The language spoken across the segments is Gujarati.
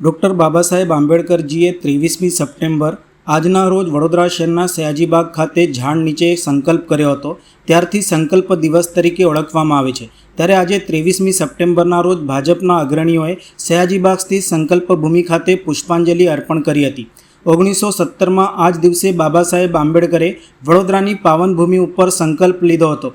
ડૉક્ટર બાબા સાહેબ આંબેડકરજીએ ત્રેવીસમી સપ્ટેમ્બર આજના રોજ વડોદરા શહેરના સયાજીબાગ ખાતે ઝાડ નીચે સંકલ્પ કર્યો હતો. ત્યારથી સંકલ્પ દિવસ તરીકે ઓળખવામાં આવે છે. ત્યારે આજે ત્રેવીસમી સપ્ટેમ્બરના રોજ ભાજપના અગ્રણીઓએ સયાજીબાગ સ્થિત સંકલ્પ ભૂમિ ખાતે પુષ્પાંજલિ અર્પણ કરી હતી. ઓગણીસો સત્તરમાં આ જ દિવસે બાબા સાહેબ આંબેડકરે વડોદરાની પાવનભૂમિ ઉપર સંકલ્પ લીધો હતો.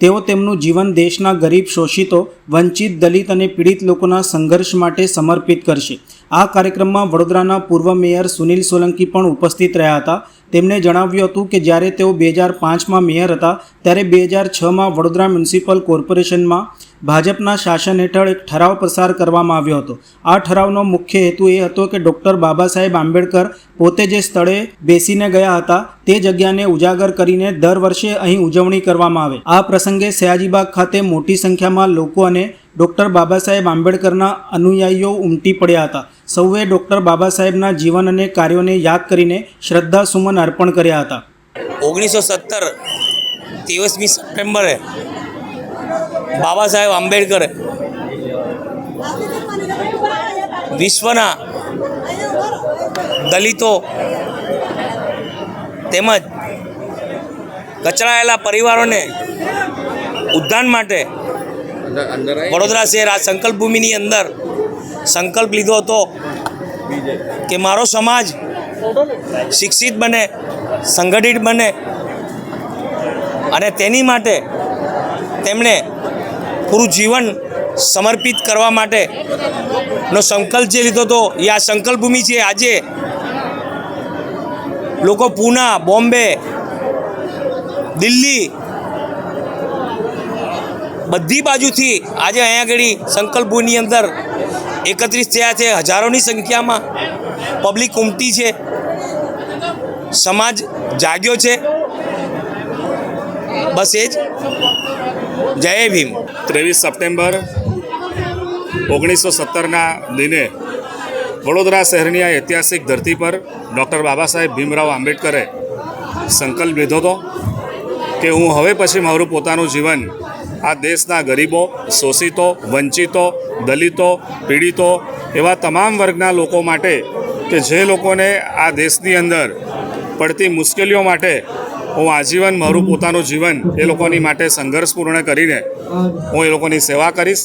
તેઓ તેમનું જીવન દેશના ગરીબ, શોષિતો, વંચિત, દલિત અને પીડિત લોકોના સંઘર્ષ માટે સમર્પિત કરશે. આ કાર્યક્રમમાં વડોદરાના પૂર્વ મેયર સુનિલ સોલંકી પણ ઉપસ્થિત રહ્યા હતા. તેમણે જણાવ્યું હતું કે જ્યારે તેઓ બે હજાર પાંચમાં મેયર હતા, ત્યારે બે હજાર છમાં વડોદરા મ્યુનિસિપલ કોર્પોરેશનમાં ભાજપના શાસન હેઠળ એક ઠરાવ પસાર કરવામાં આવ્યો હતો. આ ઠરાવનો મુખ્ય હેતુ એ હતો કે ડૉક્ટર બાબા સાહેબ આંબેડકર પોતે જે સ્થળે બેસીને ગયા હતા, તે જગ્યાને ઉજાગર કરીને દર વર્ષે અહીં ઉજવણી કરવામાં આવે. આ પ્રસંગે સયાજીબાગ ખાતે મોટી સંખ્યામાં લોકો અને ડૉક્ટર બાબા સાહેબ આંબેડકરના અનુયાયીઓ ઉમટી પડ્યા હતા. સૌએ ડૉક્ટર બાબા સાહેબના જીવન અને કાર્યોને યાદ કરીને શ્રદ્ધા સુમન અર્પણ કર્યા હતા. ઓગણીસો સત્તર ત્રેવીસમી સપ્ટેમ્બરે બાબા સાહેબ આંબેડકરે વિશ્વના દલિતો તેમજ કચડાયેલા પરિવારોને ઉદ્ધાન માટે વડોદરા શહેર આ સંકલ્પ ભૂમિની અંદર સંકલ્પ લીધો હતો કે મારો સમાજ શિક્ષિત બને, સંગઠિત બને અને તેની માટે તેમણે પૂરું જીવન સમર્પિત કરવા માટે નો સંકલ્પ જે લીધો હતો, એ આ સંકલ્પ ભૂમિ છે. આજે લોકો પૂના, બોમ્બે, દિલ્હી બધી બાજુથી આજે અહીંયા આગળ સંકલ્પની અંદર એકત્રિત થયા છે, હજારોની સંખ્યામાં. પબ્લિક ઉમટી છે. સમાજ જાગ્યો છે. બસ એ જ. જય ભીમ. ત્રેવીસ સપ્ટેમ્બર ઓગણીસો સત્તરના દિને વડોદરા શહેરની આ ઐતિહાસિક ધરતી પર ડૉક્ટર બાબા સાહેબ ભીમરાવ આંબેડકરે સંકલ્પ લીધો હતો કે હું હવે પછી મારું પોતાનું જીવન આ દેશના ગરીબો, શોષિતો, વંચિતો, દલિતો, પીડિતો એવા તમામ વર્ગના લોકો માટે કે જે લોકોને આ દેશની અંદર પડતી મુશ્કેલીઓ માટે હું આજીવન, મારું પોતાનું જીવન એ લોકોની માટે સંઘર્ષપૂર્ણ કરીને હું એ લોકોની સેવા કરીશ.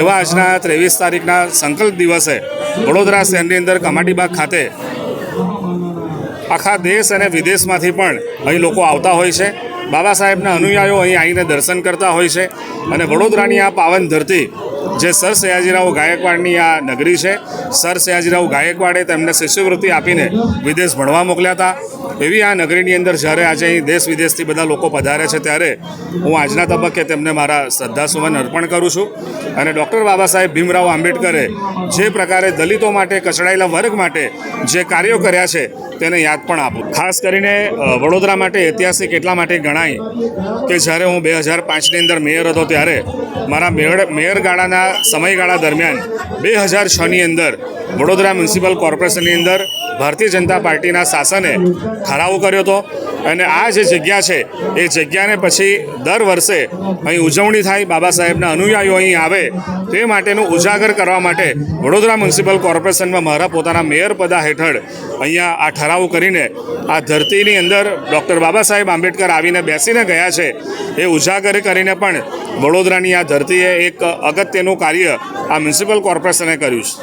એવા આજના ત્રેવીસ તારીખના સંકલ્પ દિવસે વડોદરા શહેરની અંદર કમાટીબાગ ખાતે આખા દેશ અને વિદેશમાંથી પણ અહીં લોકો આવતા હોય છે. બાબા સાહેબના અનુયાયીઓ અહીં આવીને દર્શન કરતા હોય છે. અને વડોદરાની આ પાવન ધરતી જે સર સયાજીરાવ ગાયકવાડની આ નગરી છે, સર સયાજીરાવ ગાયકવાડે તેમને શિષ્યવૃત્તિ આપીને વિદેશ ભણવા મોકલ્યા હતા. એવી આ નગરીની અંદર જ્યારે આજે અહીં દેશ વિદેશથી બધા લોકો પધારે છે, ત્યારે હું આજના તબક્કે તેમને મારા શ્રદ્ધાસુમન અર્પણ કરું છું. અને ડૉક્ટર બાબા સાહેબ ભીમરાવ આંબેડકરે જે પ્રકારે દલિતો માટે, કચડાયેલા વર્ગ માટે જે કાર્યો કર્યા છે, તેને યાદ પણ આપું. ખાસ કરીને વડોદરા માટે ઐતિહાસિક એટલા માટે ગણાય કે જ્યારે હું બે હજાર પાંચની અંદર મેયર હતો, ત્યારે મારા મેયર મેયર ગાળાના સમયગાળા દરમિયાન બે હજાર છની અંદર વડોદરા મ્યુનિસિપલ કોર્પોરેશનની અંદર ભારતીય જનતા પાર્ટીના શાસને ઠરાવ કર્યો હતો. અને આ જે જગ્યા છે, એ જગ્યાને પછી દર વર્ષે અહીં ઉજવણી થાય, બાબા સાહેબના અનુયાયીઓ અહીં આવે, તે માટેનું ઉજાગર કરવા માટે વડોદરા મ્યુનિસિપલ કોર્પોરેશનમાં મારા પોતાના મેયર પદા હેઠળ અહીંયા આ ઠરાવ કરીને આ ધરતીની અંદર ડૉક્ટર બાબા સાહેબ આંબેડકર આવીને બેસીને ગયા છે. એ ઉજાગર કરીને પણ વડોદરાની આ ધરતીએ એક અગત્યનું કાર્ય આ મ્યુનિસિપલ કોર્પોરેશને કર્યું છે.